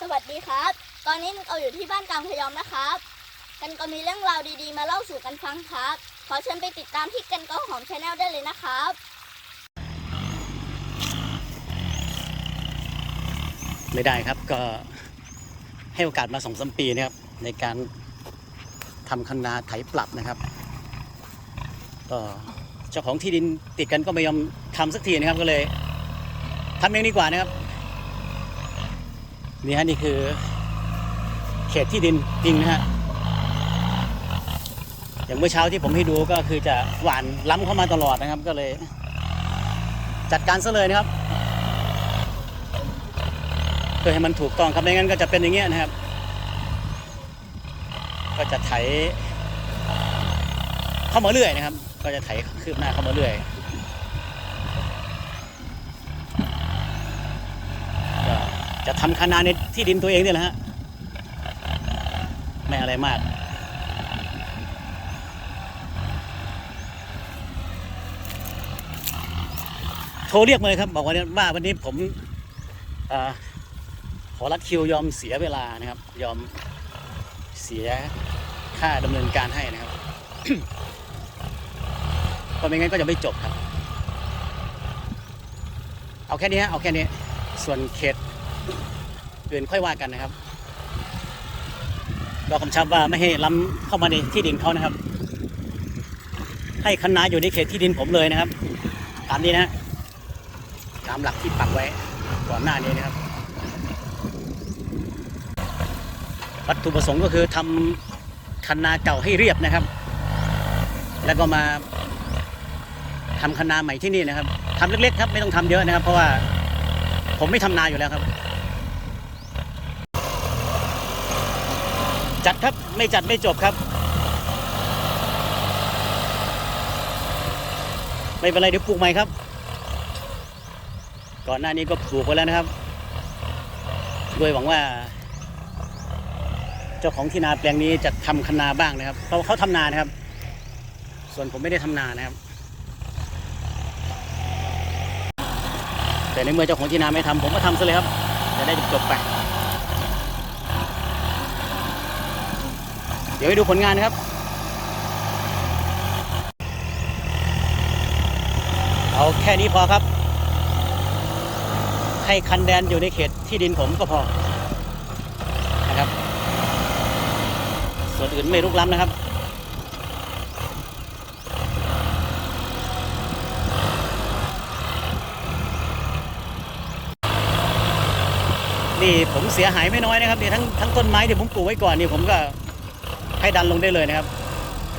สวัสดีครับ ตอนนี้เราอยู่ที่บ้านกลางพยอมนะครับ กันก็มีเรื่องราวดีๆ มาเล่าสู่กันฟังครับ ขอเชิญไปติดตามที่กันก็หอมชาแนลได้เลยนะครับ ไม่ได้ครับก็ให้โอกาสมาสองสมปีนะครับ ในการทำคันนาไถปรับนะครับก็เจ้าของที่ดินติดกันก็ไม่ยอมทำสักทีนะครับก็เลยทำเองดีกว่านะครับ นี่ฮะนี่คือ เขตที่ดินจริงนะฮะอย่างเมื่อเช้าที่ผมให้ดูก็คือจะหวานล้ำเข้ามาตลอดนะครับ ก็เลย จัดการซะเลยนะครับเพื่อให้มันถูกต้องครับไม่งั้นก็จะเป็นอย่างเงี้ยนะครับ ก็จะไถเข้ามาเรื่อยนะครับ ก็จะไถคืบหน้าเข้ามาเรื่อยก็ จะทำคานาในที่ดินตัวเองนี่แหละฮะไม่อะไรมาก โทรเรียกมาเลยครับ บอกว่าเนี่ยว่าวันนี้ผมอขอรัดคิวยอมเสียเวลานะครับ ยอมเสียค่าดำเนินการให้นะครับเพราะไม่งั้นก็จะไม่จบครับ เอาแค่นี้ฮะเอาแค่นี้ ส่วนเขต อื่นค่อยว่ากันนะครับก็กำชับว่าไม่ให้ล้ำเข้ามาในที่ดินเขานะครับ ให้คันนาอยู่ในเขตที่ดินผมเลยนะครับ ตามนี้นะตามหลักที่ปักไว้ก่อนหน้านี้นะครับ วัตถุประสงค์ก็คือทำคันนาเก่าให้เรียบนะครับ แล้วก็มาทำคันนาใหม่ที่นี่นะครับทำเล็กๆครับไม่ต้องทำเยอะนะครับ เพราะว่าผมไม่ทำนาอยู่แล้วครับ จัดครับไม่จัดไม่จบครับ ไม่เป็นไรเดี๋ยวปลูกใหม่ครับ ก่อนหน้านี้ก็ปลูกไว้แล้วนะครับโดยหวังว่า เจ้าของที่นาแปลงนี้จะทำคันนาบ้างนะครับเพราะเขาทำนานะครับ ส่วนผมไม่ได้ทำนานะครับ แต่ในเมื่อเจ้าของที่นาไม่ทำผมก็ทำซะเลยครับจะได้จบๆไป ดี๋ยวไปดูผลงานนะครับ เอาแค่นี้พอครับ ให้คันแดนอยู่ในเขตที่ดินผมก็พอนะครับ ส่วนอื่นไม่รุกล้ำนะครับนี่ผมเสียหายไม่น้อยนะครับนี่ทั้งทั้งต้นไม้ที่ผมปลูกไว้ก่อนนี่ผมก็ ให้ดันลงได้เลยนะครับ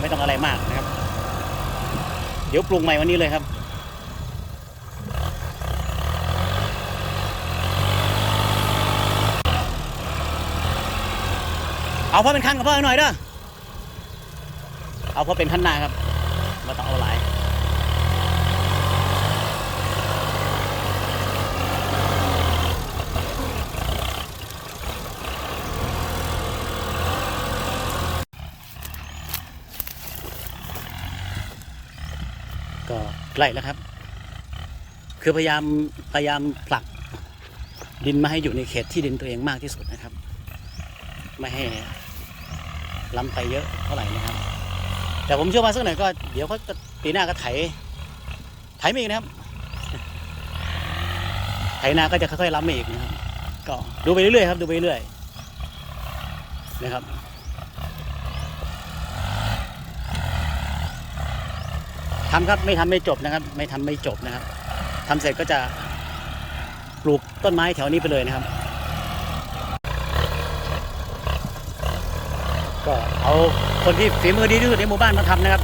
ไม่ต้องอะไรมากนะครับ เดี๋ยวปลุกใหม่วันนี้เลยครับเอาพอเป็นคันกับพ่อหน่อยเด้อเอาพอเป็นคันหน้าครับมาต้องเอาหลาย ก็ใกล้แล้วครับ คือพยายามพยายามผลักดินมาให้อยู่ในเขตที่ดินตัวเองมากที่สุดนะครับ ไม่ให้ล้ำไปเยอะเท่าไหร่นะครับ แต่ผมเชื่อว่าสักหน่อยก็เดี๋ยวเขาปีหน้าก็ไถไถมาอีกนะครับ ไถนาก็จะค่อยๆล้ำมาอีกนะครับ ก็ดูไปเรื่อยๆครับ ดูไปเรื่อยนะครับ ทำครับไม่ทำไม่จบนะครับ ไม่ทำไม่จบนะครับทำเสร็จก็จะปลูกต้นไม้แถวนี้ไปเลยนะครับ ก็เอาคนที่ฝีมือดีที่สุดในหมู่บ้านมาทำนะครับ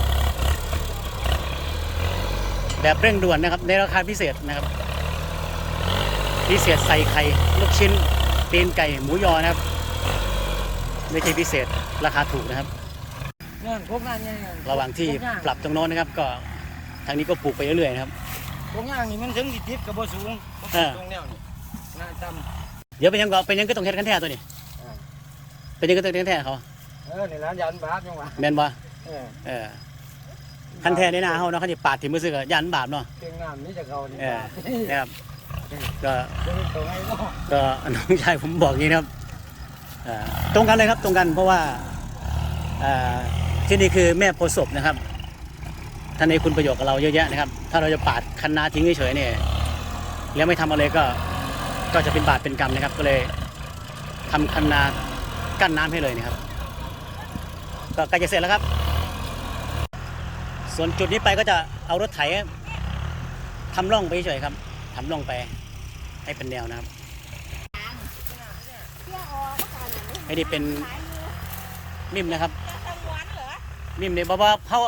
แบบเร่งด่วนนะครับ ในราคาพิเศษนะครับ พิเศษใส่ไข่ลูกชิ้นตีนไก่หมูยอนะครับ ไม่ใช่พิเศษราคาถูกนะครับงานพวกงานไงระหว่างที่ปรับตรงโน้นนะครับก็ ทางนี้ก็ปลูกไปเรื่อยๆนะครับพวกงานนี่มันถึงสิทิศกับบ่สูงเออตรงแนวนี่งานจเดี๋ยวเป็นยังก็เป็นยังก็ต้องเฮ็ดกันแท้ตัวนี้ำเออเป็นยังก็ต้องเฮ็ดกันแท้เขาเออนี่ร้านยันบาทยังวะแม่นบ่เออเออคันแท้ในหน้าเฮาเนาะเขาสิปาดถิ่มมือซื้อก็ยันบาปเนาะเก่งงามนี่จะเขานี่เออบาทนะครับก็จะเป็นตัวไงเนาะก็น้องชายผมบอกอย่างนี้นะครับเอ่อตรงกันเลยครับตรงกันเพราะว่าเอ่อที่นี่คือแม่โพธิ์ศพนะครับ ท่านในคุณประโยชน์กับเราเยอะแยะนะครับ ถ้าเราจะปาดคันนาทิ้งเฉยๆเนี่ยแล้วไม่ทำอะไรก็ก็จะเป็นบาปเป็นกรรมนะครับ ก็เลยทำคันนากั้นน้ำให้เลยนะครับ ก็ใกล้จะเสร็จแล้วครับ ส่วนจุดนี้ไปก็จะเอารถไถทำร่องไปเฉยๆครับทำร่องไปให้เป็นแนวนะครับไอ้นี่เป็นมิมนะครับมิมเนี่ยบอกว่าเขา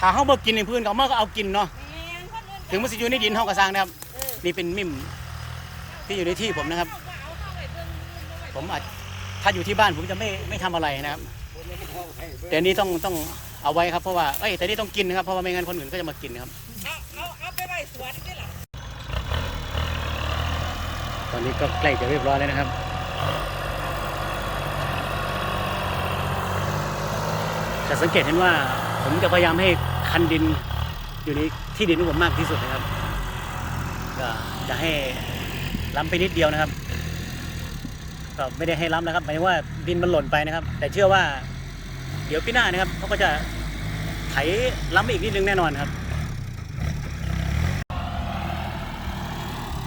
หาเขาบ่กินในพื้นเขามาก็เอากินเนาะถึงมันสิอยู่ในดินเขาก็สร้างนะครับ นี่เป็นมิมที่อยู่ในที่ผมนะครับ ผมอาจถ้าอยู่ที่บ้านผมจะไม่ไม่ทำอะไรนะครับ แต่อันนี้ต้องต้องเอาไว้ครับเพราะว่าเอ้ยแต่นี่ต้องกินนะครับเพราะว่าไม่งั้นคนอื่นก็จะมากินนะครับ เอาเอาเอาไปไว้สวนนี่หรอตอนนี้ก็ใกล้จะเรียบร้อยแล้วนะครับจะสังเกตเห็นว่า ผมจะพยายามให้คันดินอยู่ในที่ดินของผมมากที่สุดนะครับ ก็จะให้ล้ำไปนิดเดียวนะครับ ก็ไม่ได้ให้ล้ำนะครับหมายถึงว่าดินมันหล่นไปนะครับ แต่เชื่อว่าเดี๋ยวปีหน้านะครับเขาก็จะไถล้ำไปอีกนิดนึงแน่นอนครับ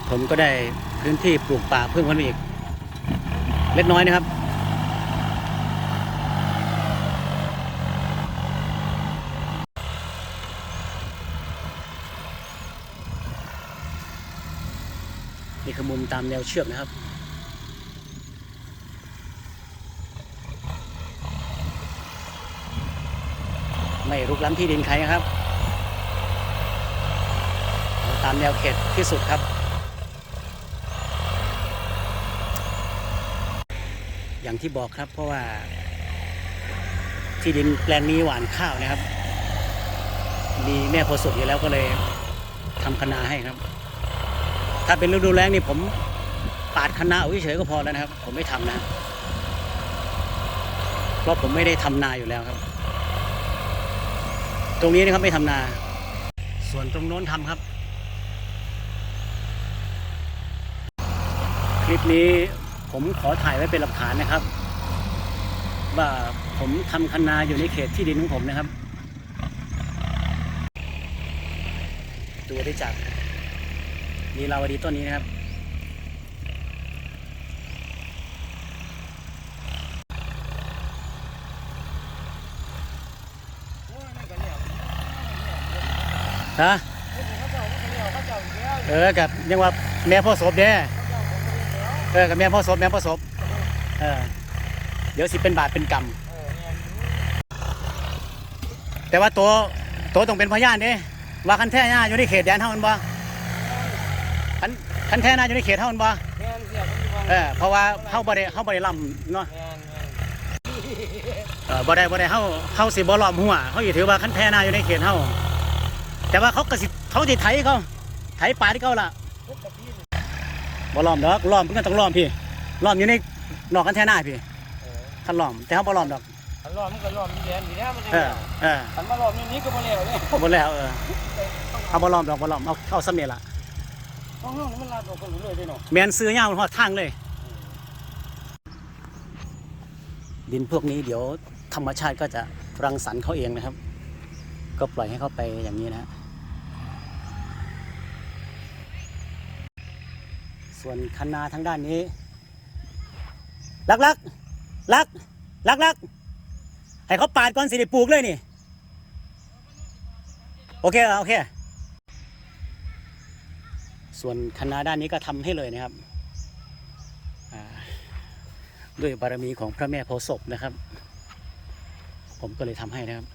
ผมก็ได้พื้นที่ปลูกป่าเพิ่มขึ้นมาอีก เล็กน้อยนะครับ นี่คือมุมตามแนวเชือกนะครับ ไม่รุกล้ำที่ดินใครนะครับ ตามแนวเขตที่สุดครับ อย่างที่บอกครับเพราะว่า ที่ดินแปลงนี้หวานข้าวนะครับ มีแม่โพธิ์อยู่แล้วก็เลยทำคะนาให้ครับ ถ้าเป็นฤดูแล้งนี่ผมปาดคะนาเอาเฉยๆก็พอแล้วนะครับ ผมไม่ทำนะ เพราะผมไม่ได้ทำนาอยู่แล้วครับ ตรงนี้นะครับไม่ทำนา ส่วนตรงโน้นทำครับ คลิปนี้ผมขอถ่ายไว้เป็นหลักฐานนะครับ ว่าผมทำคันนาอยู่ในเขตที่ดินของผมนะครับ ดูได้จาก นีลาวดีต้นนี้นะครับ ฮะ เออกับยังว่าแม่พ่อศพเด้เออกับแม่พ่อศพแม่พ่อศพเออเดี๋ยวสิเป็นบาทเป็นกรรมแต่ว่าตัวตัวต้องเป็นพยานเด้ว่าคันแท้หน้าอยู่ในเขตแดนเท่ามันบ่ คันคันแท้หน้าอยู่ในเขตเท่ามันบ่แม่นเสียมันเออเพราะว่าเฮาบ่ได้เฮาบ่ได้ลำเนาะแม่นแม่นเออบ่ได้บ่ได้เฮาเฮาสิบ่ล้อมหัวเฮาสิถือว่าคันแท้หน้าอยู่ในเขตเฮาแต่ว่าเขาก็สิเขาสิไถเขาไถป่าที่เขาล่ะทุกกะทินี่บ่ล้อมดอกล้อมเพิ่นก็ต้องล้อมพี่ล้อมอยู่ในนอกคันแท้หน้าพี่เออคันล้อมแต่เฮาบ่ล้อมดอกอันรอบมันก็รอบมีแดนอยู่แล้วมันจะเอเหี่อยวเอออันมารอบนี้นี้ก็บ่แล้วเนี่ยบ่แล้วเออเอาบ่ล้อมดอกบ่ล้อมเอาเข้าซ้ำนี่ล่ะ ห้องห้องนี่มันลาดออกกันรู้เลยเด้เนาะแม่นซื้อยาวฮอดทางเลย ดินพวกนี้เดี๋ยวธรรมชาติก็จะรังสรรค์เขาเองนะครับ ก็ปล่อยให้เขาไปอย่างนี้นะฮะส่วนคันนาทางด้านนี้ ลักลักลักลักลักให้เขาปาดก่อนสิได้ปลูกเลยนี่ โอเค โอเค ส่วนคณะด้านนี้ก็ทำให้เลยนะครับด้วยบารมีของพระแม่โพศพนะครับ ผมก็เลยทำให้นะครับ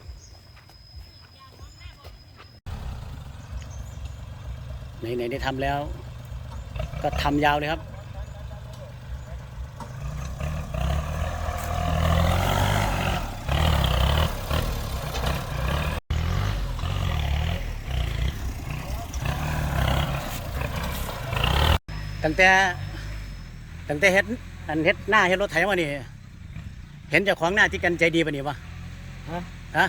ไหนๆได้ทำแล้ว ก็ทำยาวเลยครับ ตั้งแต่ตั้งแต่เฮ็ดอันเฮ็ดหน้าเฮ็ดรถไถมานี่เห็นเจ้าของหน้าที่กันใจดีปะนี่วะฮะฮะ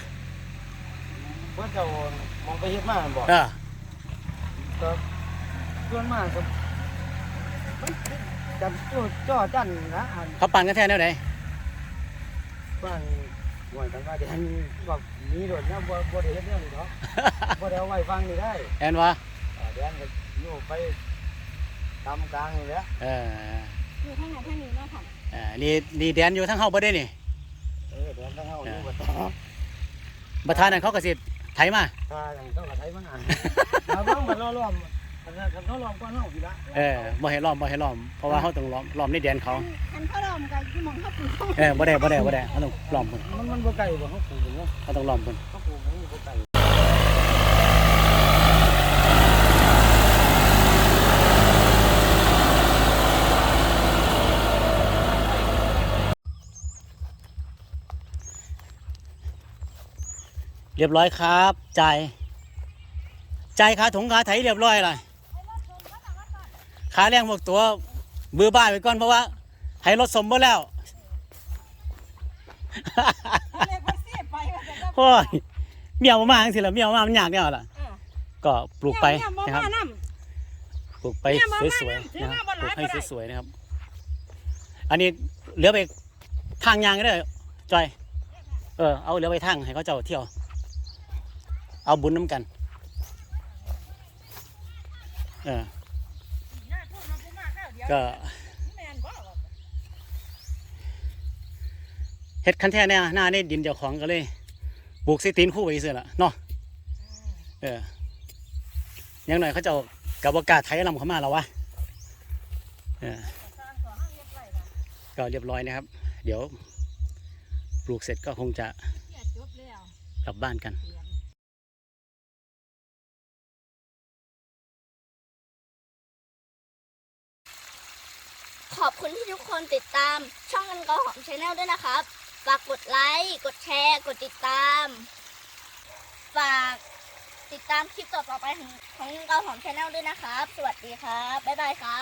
เพิ่นจะมองไปเฮ็ดมาบ่เออก็เพื่อนมาก็จันจ้อจ้อจันนะอันเขาปั่นกันแท้แนวไหนบ้านหน่วยกันว่าเดี๋ยวบอกหนีโดดนะบ่บ่ได้เฮ็ดเรื่องนี้เนาะบ่ได้เอาไว้ฟังนี่ได้แอนวะอ่าเดี๋ยวก็อยู่ไป ตามกลางนี่แหละเอออยู่ข้างไหนข้างนี้เนาะค่ะเออนี่นี่แดนอยู่ทั้งเฮาบ่ได้นี่เออเดี๋ยวต้องเฮาอยู่บ่ต่อประธานนั่นเขาก็สิไถมาถ้าอย่างต้องกระไทยมาอ่านมาเบิ่งบ่ล้อล้อมคันคันเขาล้อมก่อนเฮาพี่ละเออบ่ให้ล้อมบ่ให้ล้อมเพราะว่าเฮาต้องล้อมล้อมในแดนเขาคันพ่อรอมกันที่มองเข้าปูเออบ่ได้บ่ได้บ่ได้เฮาต้องล้อมเพิ่นมันมันบ่ไกลบ่เฮาปลูกเนาะเฮาต้องล้อมเพิ่นเฮาปลูกมันบ่ไกล เรียบร้อยครับจ่ายจ่ายค่าถุงค่าไถเรียบร้อยล่ะค่าแรงพวกตัวบือบ้านไปก่อนเพราะว่าให้รถสมบ่แล้วเรียกว่าเสียไปว่าจะได้โอ้ยเมียวมาจังสิล่ะเมียวมามันยากแน่ล่ะเออก็ปลูกไปเนี่ยบ่นะครับมานํปลูกไปเนี่ยมาสวยถืๆอนะคมารับบ่ปหลูลากยให้บ่ได้สวยๆนะครับ อันนี้เหลือไปทางยางก็ได้อจอยเออเอาเหลือไปทางให้เขาเจ้าเที่ยว เอาบุญน้ำกันเออหน้าทุ่งมาพุ่งมาข้าวเดียวก็แม่นบ่ล่ะเฮ็ดคันแท้แน่หน้าในดินเจ้าของก็เลยปลูกสิตีนคู่ไปเสียละเนาะเอออยังหน่อยเขาเจ้ากับว่ากล้าไทยลำเขามาแล้ววะเออสร้างต่อห้างเรียบร้อยล่ะก็เรียบร้อยนะครับ เดี๋ยว ปลูกเสร็จก็คงจะเสียจบแล้วกลับบ้านกัน ขอบคุณที่ทุกคนติดตามช่องกันกอหอมชาแนลด้วยนะครับ ฝากกดไลค์ กดแชร์ กดติดตาม ฝากติดตามคลิปต่อๆไปของของกันกอหอมชาแนลด้วยนะครับ สวัสดีครับ บ๊ายบายครับ